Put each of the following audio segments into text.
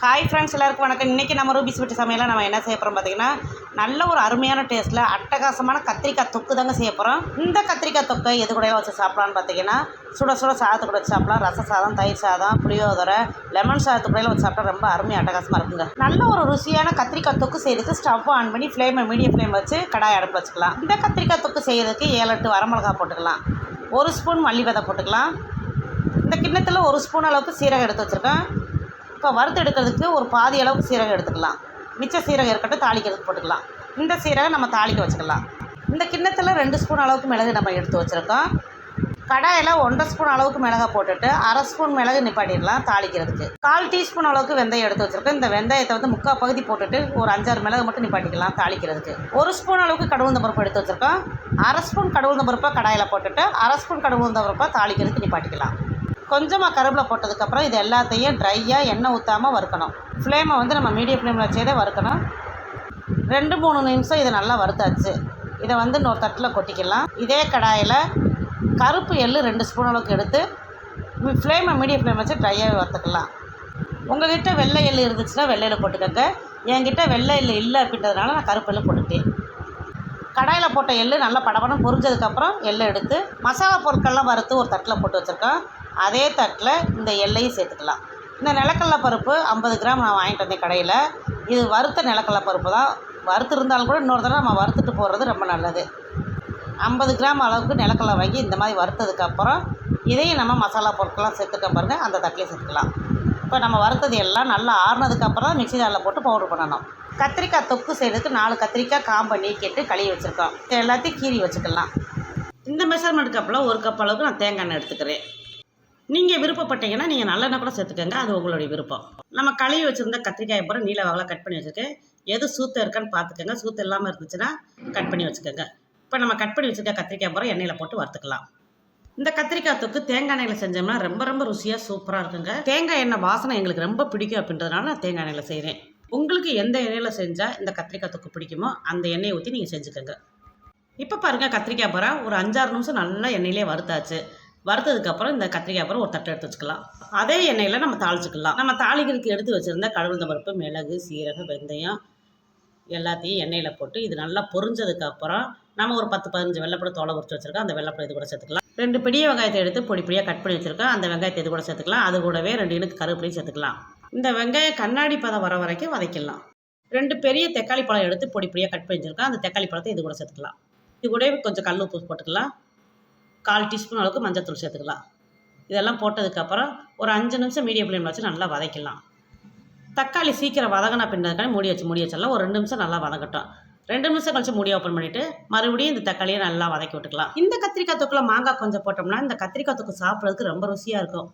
Hi friends எல்லாருக்கும் வணக்கம். இன்றைக்கி நம்ம ரூபிஸ் வீட்டு சமையலில் நம்ம என்ன செய்ய போகிறோம் பார்த்தீங்கன்னா நல்ல ஒரு அருமையான டேஸ்ட்டில் அட்டகாசமான கத்திரிக்காய் தொக்கு தாங்க செய்ய போகிறோம் இந்த கத்திரிக்காய் தொக்கை எது கூட வச்சு சாப்பிட்லான்னு பார்த்தீங்கன்னா சுட சுட சாதத்து கூட வச்சு சாப்பிட்லாம். ரச சாதம் தயிர் சாதம் புளியோதரை லெமன் சாதத்து கூட வச்சு சாப்பிட்டா ரொம்ப அருமையாக அட்டகாசமாக இருக்குங்க. நல்ல ஒரு ருசியான கத்திரிக்காய் தொக்கு செய்யறதுக்கு ஸ்டவ் ஆன் பண்ணி ஃப்ளேமை மீடியம் ஃப்ளேம் வச்சு கடாய் அடுப்பு வச்சுக்கலாம். இந்த கத்திரிக்காய் தொக்கு செய்யறதுக்கு ஏழு எட்டு வரமிளகா போட்டுக்கலாம். ஒரு ஸ்பூன் மல்லி விதை போட்டுக்கலாம். இந்த கிண்ணத்தில் ஒரு ஸ்பூன் அளவுக்கு சீரகம் எடுத்து வச்சுருக்கேன். இப்போ வறுத்து எடுக்கிறதுக்கு ஒரு பாதி அளவுக்கு சீரகம் எடுத்துக்கலாம். மிச்ச சீரகம் இருக்கட்டும் தாளிக்கிறதுக்கு போட்டுக்கலாம். இந்த சீரகம் நம்ம தாளிக்க வச்சுக்கலாம். இந்த கிண்ணத்தில் ரெண்டு ஸ்பூன் அளவுக்கு மிளகு நம்ம எடுத்து வச்சுருக்கோம். கடாயில் ஒன்றரை ஸ்பூன் அளவுக்கு மிளகை போட்டுட்டு அரை ஸ்பூன் மிளகு நிப்பாட்டிடலாம் தாளிக்கிறதுக்கு. கால் டீஸ்பூன் அளவுக்கு வெந்தயம் எடுத்து வச்சுருக்கேன் இந்த வெந்தயத்தை வந்து முக்கால் பகுதி போட்டுட்டு ஒரு அஞ்சாறு மிளகு மட்டும் நிப்பாட்டிக்கலாம் தாளிக்கிறதுக்கு. ஒரு ஸ்பூன் அளவுக்கு கடுகுந்த பருப்பு எடுத்து வச்சுருக்கோம். அரை ஸ்பூன் கடுகுந்த பருப்பை கடாயில் போட்டுட்டு அரை ஸ்பூன் கடுகுந்த பருப்பை தாளிக்கிறதுக்கு நிப்பாட்டிக்கலாம். கொஞ்சமாக கருவேப்பிலை போட்டதுக்கப்புறம் இது எல்லாத்தையும் ட்ரையாக எண்ணெய் ஊற்றாமல் வறுக்கணும். ஃப்ளேமை வந்து நம்ம மீடியம் ஃப்ளேமில் வச்சே தான் வறுக்கணும். ரெண்டு மூணு நிமிஷம் இதை நல்லா வறுத்தாச்சு. இதை வந்து இன்னொரு தட்டில் கொட்டிக்கலாம். இதே கடாயில் கருப்பு எள்ளு ரெண்டு ஸ்பூன் அளவுக்கு எடுத்து ஃப்ளேமை மீடியம் ஃப்ளேம் வச்சு ட்ரையாகவே வறுத்துக்கலாம். உங்கள்கிட்ட வெள்ளை எள்ளு இருந்துச்சுன்னா வெள்ளை எள்ளு போட்டுக்கோங்க. என்கிட்ட வெள்ளை எள்ளு இல்லை அப்படின்றதுனால நான் கருப்பு எள்ளு போட்டுட்டேன் கடாயில் போட்ட எள்ளு நல்லா படபடம் பொரிஞ்சதுக்கப்புறம் எள்ளை எடுத்து மசாலா பொருட்கள்லாம் வறுத்து ஒரு தட்டில் போட்டு வச்சுருக்கேன். அதே தட்டில் இந்த எள்ளையும் சேர்த்துக்கலாம். இந்த நிலக்கடலை பருப்பு ஐம்பது கிராம் நான் வாங்கிட்டு வந்தேன் கடையில். இது வறுத்த நிலக்கடலை பருப்பு தான். வறுத்து இருந்தாலும் கூட இன்னொரு தடவை நம்ம வறுத்துட்டு போடுறது ரொம்ப நல்லது. ஐம்பது கிராம் அளவுக்கு நிலக்கடலை வாங்கி இந்த மாதிரி வறுத்ததுக்கப்புறம் இதையும் நம்ம மசாலா பொருட்கள்லாம் சேர்த்துக்க பாருங்கள் அந்த தட்டிலே சேர்த்துக்கலாம். இப்போ நம்ம வறுத்தது எல்லாம் நல்லா ஆறுனதுக்கப்புறம் தான் மிக்சி ஜாரில் போட்டு பவுடர் பண்ணணும். கத்திரிக்காய் தொக்கு செய்கிறதுக்கு நாலு கத்திரிக்காய் காம்பை நீக்கிட்டு கழுவி வச்சுருக்கோம். எல்லாத்தையும் கீறி வச்சுக்கலாம். இந்த மெஷர்மெண்ட் கப்பில் ஒரு கப் அளவுக்கு நான் தேங்காய் எண்ணெய் எடுத்துக்கிறேன். நீங்கள் விருப்பப்பட்டீங்கன்னா நீங்கள் நல்லெண்ணெய் கூட சேர்த்துக்கோங்க. அது உங்களுடைய விருப்பம். நம்ம கழுவி வச்சுருந்த கத்திரிக்காய் பூரா நீல வகலாக கட் பண்ணி வச்சுருக்கேன் எது சூத்து இருக்கான்னு பார்த்துக்கோங்க. சூத்து இல்லாமல் இருந்துச்சுன்னா கட் பண்ணி வச்சுக்கோங்க. இப்போ நம்ம கட் பண்ணி வச்சுருக்க கத்திரிக்காய் பூரா எண்ணெயில் போட்டு வறுத்துக்கலாம். இந்த கத்திரிக்காய் தொக்கு தேங்காய் எண்ணெயில் செஞ்சோம்னா ரொம்ப ரொம்ப ருசியாக சூப்பராக இருக்குங்க. தேங்காய் எண்ணெய் வாசனை எங்களுக்கு ரொம்ப பிடிக்கும் அப்படின்றதுனால நான் தேங்காய் எண்ணெயில் செய்கிறேன் உங்களுக்கு எந்த எண்ணெயில் செஞ்சால் இந்த கத்திரிக்காய் தொக்கு பிடிக்குமோ அந்த எண்ணெயை ஊற்றி நீங்கள் செஞ்சுக்கோங்க. இப்போ பாருங்கள் கத்திரிக்காய் பூரா ஒரு அஞ்சாறு நிமிஷம் நல்லா எண்ணெயிலே வறுத்தாச்சு. வறுத்ததுக்கப்புறம் இந்த கத்திரிக்காய் அப்புறம் ஒரு தட்டை எடுத்து வச்சுக்கலாம். அதே எண்ணெயில் நம்ம தாளிச்சுக்கலாம். நம்ம தாளிக்கிறதுக்கு எடுத்து வச்சுருந்தா கடுகுந்த பருப்பு மிளகு சீரகம் வெந்தயம் எல்லாத்தையும் எண்ணெயில் போட்டு இது நல்லா பொரிஞ்சதுக்கப்புறம் நம்ம ஒரு பத்து பதினஞ்சு வெள்ளப்பட தோலை உரிச்சு வச்சுருக்கோம். அந்த வெள்ளப்பட இது கூட சேர்த்துக்கலாம். ரெண்டு பெரிய வெங்காயத்தை எடுத்து பொடி பொடியாக கட் பண்ணி வச்சுருக்கோம். அந்த வெங்காயத்தை இது கூட சேர்த்துக்கலாம். அது கூடவே ரெண்டு இனுக்கு கருவேப்பிலையும் சேர்த்துக்கலாம். இந்த வெங்காயம் கண்ணாடி பதம் வர வரைக்கும் வதக்கிடலாம். ரெண்டு பெரிய தக்காளி பழம் எடுத்து பொடி பொடியாக கட் பண்ணி வச்சுருக்கோம். அந்த தக்காளி பழத்தை இது கூட சேர்த்துக்கலாம். இது கூடவே கொஞ்சம் கல் உப்பு போட்டுக்கலாம். கால் டீஸ்பூன் அளவுக்கு மஞ்சத்தூள் சேர்த்துக்கலாம். இதெல்லாம் போட்டதுக்கப்புறம் ஒரு அஞ்சு நிமிஷம் மீடியம் ஃப்ளேமில் வச்சு நல்லா வதக்கலாம் தக்காளி சீக்கிரம் வதங்கின பின்னதுக்கான மூடி வச்சு மூடி வச்சிடலாம். ஒரு ரெண்டு நிமிஷம் நல்லா வதங்கட்டும் ரெண்டு நிமிஷம் கழிச்சு மூடி ஓப்பன் பண்ணிவிட்டு மறுபடியும் இந்த தக்காளியை நல்லா வதக்கி விட்டுக்கலாம். இந்த கத்திரிக்காய் தொக்கில் மாங்காய் கொஞ்சம் போட்டோம்னா இந்த கத்திரிக்காய் தொக்கு சாப்பிட்றதுக்கு ரொம்ப ருசியாக இருக்கும்.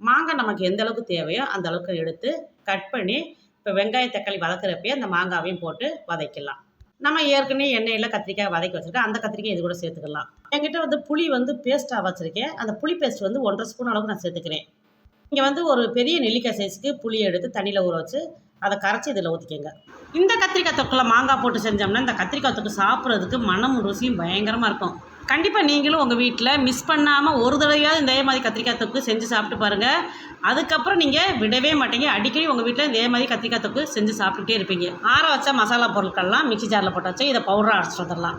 மாங்காய் நமக்கு எந்த அளவுக்கு தேவையோ அந்த அளவுக்கு எடுத்து கட் பண்ணி இப்போ வெங்காய தக்காளி வதக்குறப்பயே அந்த மாங்காவையும் போட்டு வதக்கலாம் நம்ம ஏற்கனவே எண்ணெயில் கத்திரிக்காய் வதக்கி வச்சுருக்கேன் அந்த கத்திரிக்காய் இது கூட சேர்த்துக்கலாம். என்கிட்ட வந்து புளி வந்து பேஸ்ட்டாக வச்சுருக்கேன். அந்த புளி பேஸ்ட் வந்து ஒன்றரை ஸ்பூன் அளவுக்கு நான் சேர்த்துக்கிறேன். இங்கே வந்து ஒரு பெரிய நெல்லிக்காய் சைஸ்க்கு புளியை எடுத்து தண்ணியில் ஊற வச்சு அதை கரைச்சி இதில் ஊற்றிக்கங்க இந்த கத்திரிக்காய் தொக்கில் மாங்காய் போட்டு செஞ்சோம்னா இந்த கத்திரிக்காய் தொக்கு சாப்பிட்றதுக்கு மனம் ருசியும் பயங்கரமாக இருக்கும். கண்டிப்பாக நீங்களும் உங்கள் வீட்டில் மிஸ் பண்ணாமல் ஒரு தடவையாவது இதே மாதிரி கத்திரிக்காய் தொக்கு செஞ்சு சாப்பிட்டு பாருங்கள் அதுக்கப்புறம் நீங்கள் விடவே மாட்டீங்க. அடிக்கடி உங்கள் வீட்டில் இதே மாதிரி கத்திரிக்காய் தொக்கு செஞ்சு சாப்பிட்டுட்டே இருப்பீங்க. ஆற வச்ச மசாலா பொருட்கள்லாம் மிக்சி ஜாரில் போட்டு வச்சு இதை பவுடராக அரைச்சிட்டு வந்துடலாம்.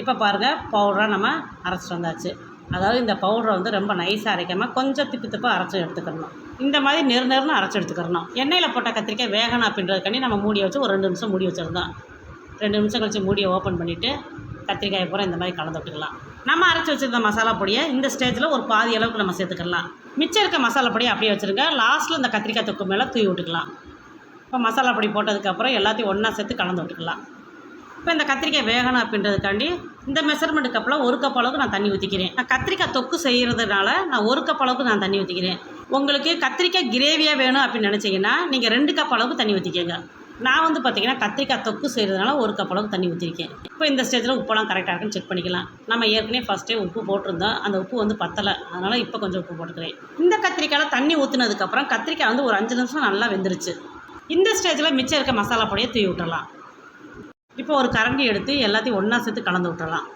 இப்போ பாருங்கள் பவுடராக நம்ம அரைச்சிட்டு வந்தாச்சு. அதாவது இந்த பவுடரை வந்து ரொம்ப நைஸாக அரைக்காமல் கொஞ்சம் திப்பு திப்பாக அரைச்சி எடுத்துக்கணும். இந்த மாதிரி நெரு நெருன்னு அரைச்சி எடுத்துக்கிறணும் எண்ணெயில் போட்ட கத்திரிக்காய் வேகணும் அப்படின்றதுக்காண்டி நம்ம மூடி வச்சு ஒரு ரெண்டு நிமிஷம் மூடி வச்சுருந்தோம் ரெண்டு நிமிஷம் கழிச்சு மூடியை ஓப்பன் பண்ணிவிட்டு கத்திரிக்காயை பூரா இந்த மாதிரி கலந்து விட்டுக்கலாம். நம்ம அரைச்சி வச்சுருந்த மசாலா பொடியை இந்த ஸ்டேஜில் ஒரு பாதி அளவுக்கு நம்ம சேர்த்துக்கலாம். மிச்சம் இருக்க மசாலா பொடியை அப்படியே வச்சுருங்க. லாஸ்ட்டில் இந்த கத்திரிக்காய் தொக்கு மேலே தூவி விட்டுக்கலாம். இப்போ மசாலா பொடி போட்டதுக்கப்புறம் எல்லாத்தையும் ஒன்றா சேர்த்து கலந்து விட்டுக்கலாம். இப்போ இந்த கத்திரிக்காய் வேகணும் அப்படின்றதுக்காண்டி இந்த மெஷர்மெண்ட் கப்பில் ஒரு கப் அளவுக்கு நான் தண்ணி ஊற்றிக்கிறேன் நான் கத்திரிக்காய் தொக்கு செய்கிறதுனால நான் ஒரு கப் அளவுக்கு நான் தண்ணி ஊற்றிக்கிறேன் உங்களுக்கு கத்திரிக்காய் கிரேவியாக வேணும் அப்படின்னு நினச்சிங்கன்னா நீங்கள் ரெண்டு கப் அளவுக்கு தண்ணி ஊற்றிக்கோங்க நான் வந்து பார்த்தீங்கன்னா கத்திரிக்காய் தொக்கு செய்கிறதுனால ஒரு கப் அளவுக்கு தண்ணி ஊற்றிருக்கேன் இப்போ இந்த ஸ்டேஜில் உப்பெல்லாம் கரெக்டாக இருக்குன்னு செக் பண்ணிக்கலாம். நம்ம ஏற்கனவே ஃபஸ்ட்டே உப்பு போட்டிருந்தோம். அந்த உப்பு வந்து பத்தலை. அதனால் இப்போ கொஞ்சம் உப்பு போட்டுக்கிறேன். இந்த கத்திரிக்காயில் தண்ணி ஊற்றுனதுக்கப்புறம் கத்திரிக்காய் வந்து ஒரு அஞ்சு நிமிஷம் நல்லா வெந்துருச்சு. இந்த ஸ்டேஜில் மிச்சம் இருக்க மசாலா பொடியை தூவி விட்டுடலாம் இப்போ ஒரு கரண்டி எடுத்து எல்லாத்தையும் ஒன்றா சேர்த்து கலந்து விட்டுடலாம்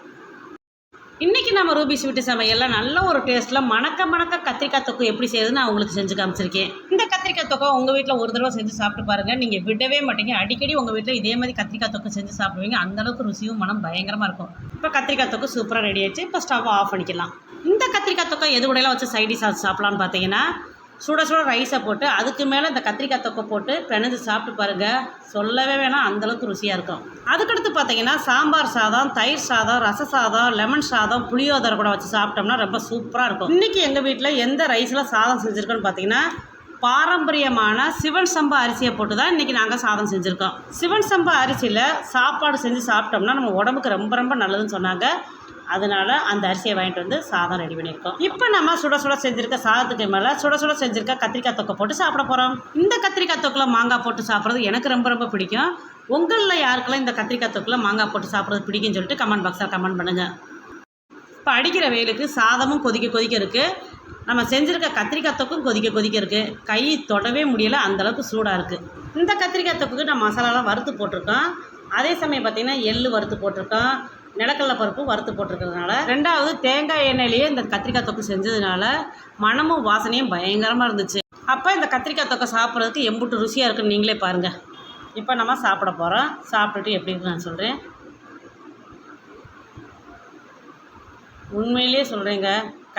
இன்றைக்கி நம்ம ரூபிஸ் வீட்டு சமையலில் நல்ல ஒரு டேஸ்ட்டில் மணக்க மணக்க கத்திரிக்காய் தொக்கு எப்படி செய்யுதுன்னு நான் உங்களுக்கு செஞ்சு காமிச்சிருக்கேன். இந்த கத்திரிக்காய் தொக்கை உங்கள் வீட்டில் ஒரு தடவை செஞ்சு சாப்பிட்டு பாருங்கள் நீங்கள் விடவே மாட்டீங்க. அடிக்கடி உங்கள் வீட்டில் இதே மாதிரி கத்திரிக்காய் தொக்கு செஞ்சு சாப்பிடுவீங்க. அந்தளவுக்கு ருசியும் மனம் பயங்கரமாக இருக்கும். இப்போ கத்திரிக்காய் தொக்கு சூப்பராக ரெடி ஆயிடுச்சு. இப்போ ஸ்டவ் ஆஃப் பண்ணிக்கலாம். இந்த கத்திரிக்காய் தொக்கை எது கூடலாம் வச்சு சைடி சாஸ் சாப்பிட்லான்னு பார்த்தீங்கன்னா சுட சுட ரைஸை போட்டு அதுக்கு மேலே இந்த கத்திரிக்காய் தொக்கை போட்டு பிணைஞ்சு சாப்பிட்டு பாருங்கள் சொல்லவே வேணாம் அந்தளவுக்கு ருசியாக இருக்கும். அதுக்கடுத்து பார்த்தீங்கன்னா சாம்பார் சாதம் தயிர் சாதம் ரச சாதம் லெமன் சாதம் புளியோதரை கூட வச்சு சாப்பிட்டோம்னா ரொம்ப சூப்பராக இருக்கும். இன்றைக்கி எங்கள் வீட்டில் எந்த ரைஸில் சாதம் செஞ்சுருக்கோன்னு பார்த்தீங்கன்னா பாரம்பரியமான சிவன் சம்பா அரிசியை போட்டு தான் இன்றைக்கி நாங்கள் சாதம் செஞ்சுருக்கோம். சிவன் சம்பா அரிசியில் சாப்பாடு செஞ்சு சாப்பிட்டோம்னா நம்ம உடம்புக்கு ரொம்ப ரொம்ப நல்லதுன்னு சொன்னாங்க. அதனால அந்த அரிசியை வாங்கிட்டு வந்து சாதம் ரெடி பண்ணியிருக்கோம். இப்போ நம்ம சுட சுட செஞ்சுருக்க சாதத்துக்கு மேலே சுட சுட செஞ்சுருக்க கத்திரிக்காய் தொக்கை போட்டு சாப்பிட போகிறோம் இந்த கத்திரிக்காய் தொக்கில் மாங்காய் போட்டு சாப்பிட்றது எனக்கு ரொம்ப ரொம்ப பிடிக்கும். உங்களில் யாருக்கெல்லாம் இந்த கத்திரிக்காய் தொக்கில் மாங்காய் போட்டு சாப்பிட்றது பிடிக்கும்னு சொல்லிட்டு கமெண்ட் பாக்ஸில் கமெண்ட் பண்ணுங்கள் இப்போ அடிக்கிற வெயிலுக்கு சாதமும் கொதிக்க கொதிக்க இருக்குது நம்ம செஞ்சுருக்க கத்திரிக்காய் தொக்கும் கொதிக்க கொதிக்க இருக்குது கை தொடவே முடியலை அந்தளவுக்கு சூடாக இருக்குது இந்த கத்திரிக்காய் தொக்குக்கு நம்ம மசாலாலாம் வறுத்து போட்டிருக்கோம். அதே சமயம் பார்த்திங்கன்னா எள் வறுத்து போட்டிருக்கோம். நிலக்கடலை பருப்பு வறுத்து போட்டிருக்கிறதுனால. ரெண்டாவது தேங்காய் எண்ணெயிலேயே இந்த கத்திரிக்காய் தொக்கு செஞ்சதுனால மணமும் வாசனையும் பயங்கரமாக இருந்துச்சு. அப்போ இந்த கத்திரிக்காய் தொக்கை சாப்பிட்றதுக்கு எம்புட்டு ருசியாக இருக்குன்னு நீங்களே பாருங்கள் இப்போ நம்ம சாப்பிட போகிறோம் சாப்பிட்டுட்டு எப்படி இருக்குன்னு நான் சொல்கிறேன் உண்மையிலேயே சொல்கிறேங்க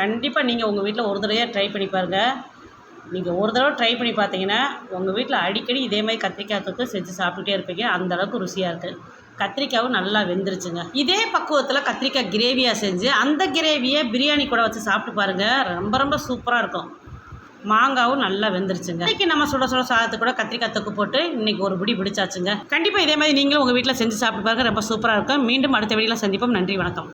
கண்டிப்பாக நீங்கள் உங்கள் வீட்டில் ஒரு தடவையாக ட்ரை பண்ணி பாருங்கள் நீங்கள் ஒரு தடவை ட்ரை பண்ணி பார்த்தீங்கன்னா உங்கள் வீட்டில் அடிக்கடி இதே மாதிரி கத்திரிக்காய் தொக்கு செஞ்சு சாப்பிட்டுட்டே இருப்பீங்க. அந்தளவுக்கு ருசியாக இருக்குது கத்திரிக்காயும் நல்லா வெந்துருச்சுங்க. இதே பக்குவத்தில் கத்திரிக்காய் கிரேவியாக செஞ்சு அந்த கிரேவியை பிரியாணி கூட வச்சு சாப்பிட்டு பாருங்கள் ரொம்ப ரொம்ப சூப்பராக இருக்கும். மாங்காவும் நல்லா வெந்துருச்சுங்க. இன்னைக்கு நம்ம சுட சுட சாதத்து கூட கத்திரிக்காய் தொக்கு போட்டு இன்னைக்கு ஒரு பிடி பிடிச்சாச்சுங்க. கண்டிப்பாக இதே மாதிரி நீங்களும் உங்கள் வீட்டில் செஞ்சு சாப்பிட்டு பாருங்க. ரொம்ப சூப்பராக இருக்கும். மீண்டும் அடுத்த வீடியோவில் சந்திப்போம். நன்றி வணக்கம்.